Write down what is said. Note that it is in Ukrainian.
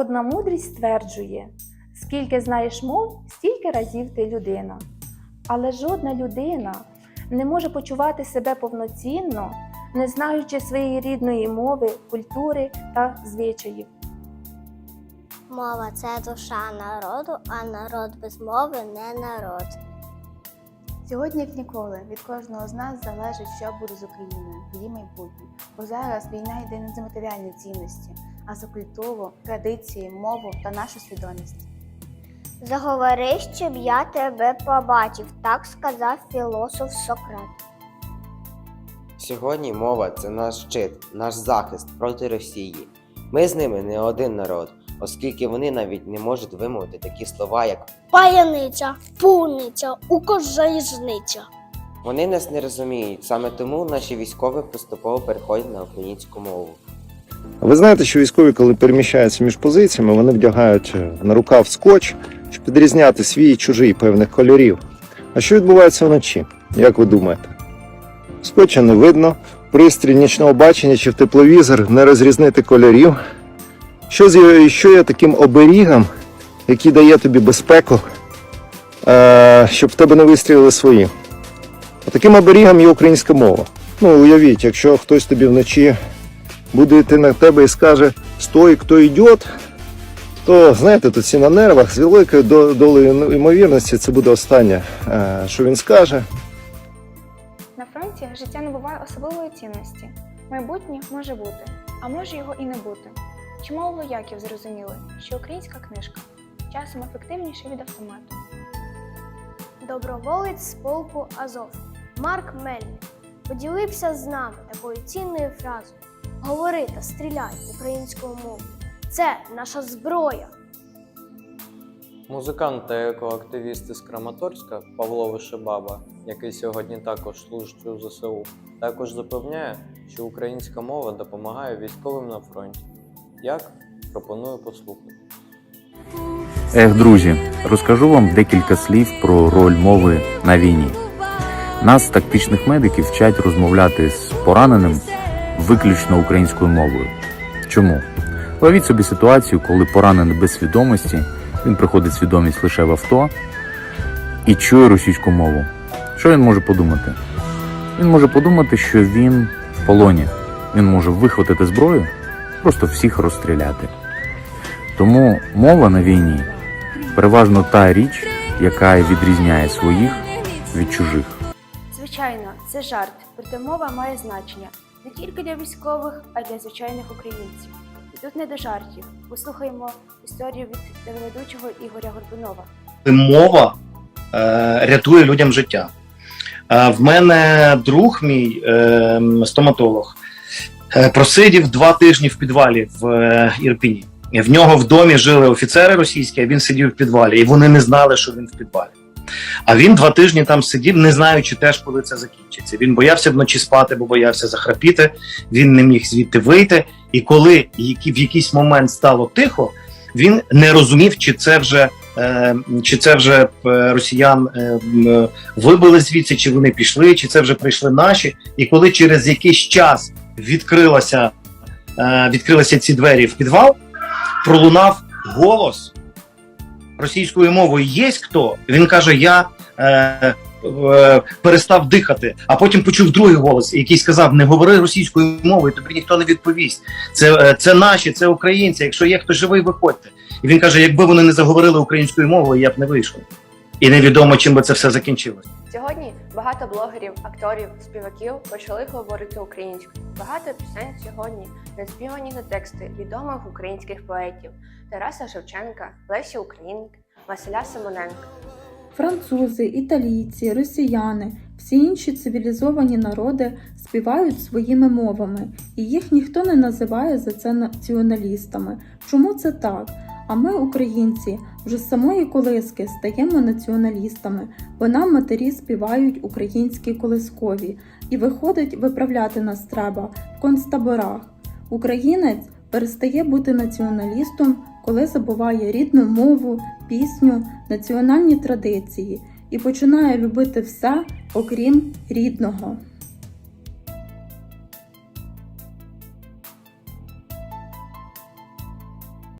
Народна мудрість стверджує: скільки знаєш мов, стільки разів ти людина. Але жодна людина не може почувати себе повноцінно, не знаючи своєї рідної мови, культури та звичаїв. Мова це душа народу, а народ без мови не народ. Сьогодні, як ніколи, від кожного з нас залежить, що буде з Україною, її майбутнє. Бо зараз війна йде не за матеріальні цінності, а за культуру, традиції, мову та нашу свідомість. Заговори, щоб я тебе побачив, так сказав філософ Сократ. Сьогодні мова це наш щит, наш захист проти Росії. Ми з ними не один народ, оскільки вони навіть не можуть вимовити такі слова, як Паяниця, пуниця, укожалізниця. вони нас не розуміють. Саме тому наші військові поступово переходять на українську мову. Ви знаєте, що військові, коли переміщаються між позиціями, вони вдягають е, на рукав скотч, щоб відрізняти свій і чужий певних кольорів. А що відбувається вночі? Як ви думаєте? Скотча не видно, пристрій нічного бачення чи в тепловізор не розрізнити кольорів. Що, з- що є таким оберігом, який дає тобі безпеку, е, щоб в тебе не вистрілили свої? А таким оберігом є українська мова. Ну, уявіть, якщо хтось тобі вночі буде йти на тебе і скаже Стой, хто йде, то знаєте, тут всі на нервах з великою до- долею ймовірності це буде останнє, е, що він скаже. На фронті життя не буває особливої цінності. Майбутнє може бути, а може його і не бути. Чимало вояків зрозуміли, що українська книжка часом ефективніша від автомату. Доброволець з полку Азов Марк Мельник поділився з нами такою цінною фразою: Говори та стріляй українською мовою. Це наша зброя. Музикант та екоактивіст із Краматорська Павло Вишебаба, який сьогодні також служить у ЗСУ, також запевняє, що українська мова допомагає військовим на фронті. Як? Пропоную послухати. Ех, друзі, розкажу вам декілька слів про роль мови на війні. Нас, тактичних медиків, вчать розмовляти з пораненим виключно українською мовою. Чому? Уявіть собі ситуацію, коли поранений без свідомості, він приходить свідомість лише в авто і чує російську мову. Що він може подумати? Він може подумати, що він в полоні. Він може вихватити зброю, просто всіх розстріляти. Тому мова на війні переважно та річ, яка відрізняє своїх від чужих. Звичайно, це жарт, проте мова має значення не тільки для військових, а й для звичайних українців. І тут не до жартів. Послухаємо історію від телеведучого Ігоря Горбунова. мова е, рятує людям життя. Е, в мене друг мій е, стоматолог е, просидів два тижні в підвалі в е, Ірпіні. В нього в домі жили офіцери російські, а він сидів в підвалі, і вони не знали, що він в підвалі. А він два тижні там сидів, не знаючи теж, коли це закінчиться. Він боявся вночі спати, бо боявся захрапіти. Він не міг звідти вийти. І коли в якийсь момент стало тихо, він не розумів, чи це вже е, чи це вже е, росіян е, вибили звідси, чи вони пішли, чи це вже прийшли наші. І коли через якийсь час відкрилася, відкрилися ці двері в підвал, пролунав голос російською мовою Є хто? Він каже: Я е, е, перестав дихати, а потім почув другий голос, який сказав: Не говори російською мовою, тобі ніхто не відповість. Це, е, це наші, це українці. Якщо є хто живий, виходьте. І він каже: якби вони не заговорили українською мовою, я б не вийшов. І невідомо, чим би це все закінчилось. Сьогодні багато блогерів, акторів, співаків почали говорити українською. Багато пісень сьогодні не співані на тексти відомих українських поетів Тараса Шевченка, Лесі Українки, Василя Симоненка. Французи, італійці, росіяни, всі інші цивілізовані народи співають своїми мовами, і їх ніхто не називає за це націоналістами. Чому це так? А ми, українці, вже з самої колиски стаємо націоналістами, бо нам матері співають українські колискові, і виходить, виправляти нас треба в концтаборах. Українець перестає бути націоналістом, коли забуває рідну мову, пісню, національні традиції і починає любити все, окрім рідного.